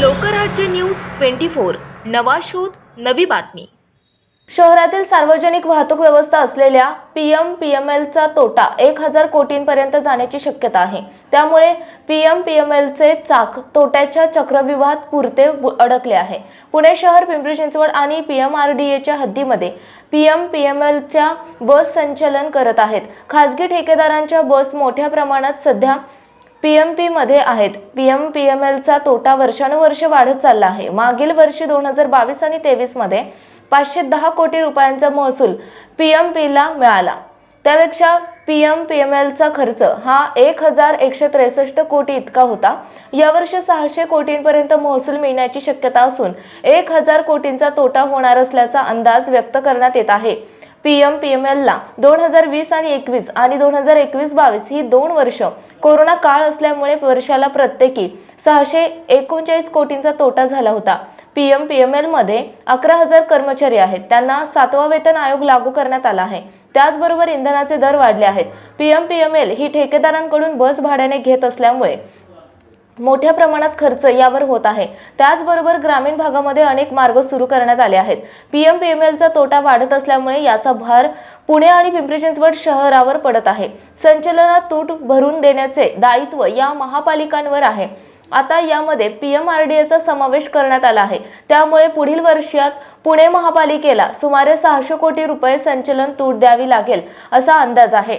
Lokrajya news twenty four. नवा शोध नवी बातमी. शहरातील सार्वजनिक वाहतूक व्यवस्था असलेल्या पी एम पी एम एलचा तोटा एक हजार कोटींपर्यंत जाण्याची शक्यता आहे. त्यामुळे पी एम पी एम एलचे चाक तोट्याच्या चक्रव्यूहात पुरते अडकले आहे. पुणे शहर पिंपरी चिंचवड आणि पी एम आर डी एच्या हद्दीमध्ये पी एम पी एम एलच्या बस संचलन करत आहेत. खासगी ठेकेदारांच्या बस मोठ्या प्रमाणात सध्या पी एम पीमध्ये आहेत. पी एम पी एम एलचा तोटा वर्षानुवर्ष वाढत चालला आहे. मागील वर्षी दोन हजार बावीस आणि तेवीसमध्ये पाचशे दहा कोटी रुपयांचा महसूल पी एम पीला मिळाला. त्यापेक्षा पी एम पी एम एलचा खर्च हा एक हजार एकशे त्रेसष्ट कोटी इतका होता. यावर्षी सहाशे कोटींपर्यंत महसूल मिळण्याची शक्यता असून एक हजार कोटींचा तोटा होणार असल्याचा अंदाज व्यक्त करण्यात येत आहे. पी एम पी एम एलला दोन हजार वीस आणि एकवीस आणि दोन हजार एकवीस बावीस ही दोन वर्ष कोरोना काळ असल्यामुळे वर्षाला प्रत्येकी सहाशे एकोणचाळीस कोटींचा तोटा झाला होता. पी एम पी एम एलमध्ये अकरा हजार कर्मचारी आहेत. त्यांना सातवा वेतन आयोग लागू करण्यात आला आहे. त्याचबरोबर इंधनाचे दर वाढले आहेत. P M P M L ही ठेकेदारांकडून बस भाड्याने घेत असल्यामुळे मोठ्या प्रमाणात खर्च यावर होत आहे. त्याचबरोबर ग्रामीण भागामध्ये अनेक मार्ग सुरू करण्यात आले आहेत. पीएम पीएमएलचा तोटा वाढत असल्यामुळे याचा भार पुणे आणि पिंपरी चिंचवड शहरावर पडत आहे. संचलनात तूट भरून देण्याचे दायित्व या महापालिकांवर आहे. आता यामध्ये पी एम आर डी एचा समावेश करण्यात आला आहे. त्यामुळे पुढील वर्षात पुणे महापालिकेला सुमारे सहाशे कोटी रुपये संचलन तूट द्यावी लागेल असा अंदाज आहे.